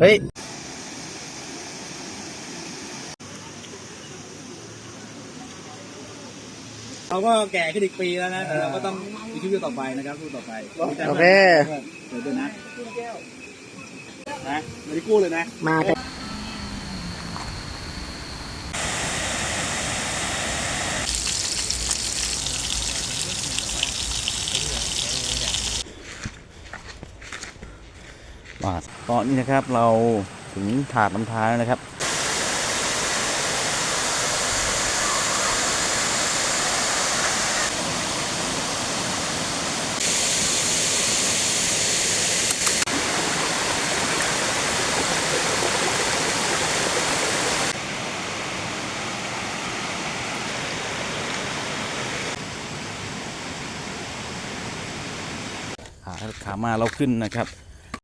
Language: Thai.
เฮ้ย เราก็แก่ขึ้นอีกปีแล้วนะแต่เราก็ต้องมีชีวิตต่อไปนะครับสู้ต่อไปโอเค เดี๋ยวด้วยนะนะไม่ได้กู้เลยนะ มากัน ว่าตอนนี้นะครับเราถึงถาดน้ำท้ายแล้วนะครับ ขาขามาเราขึ้นนะครับ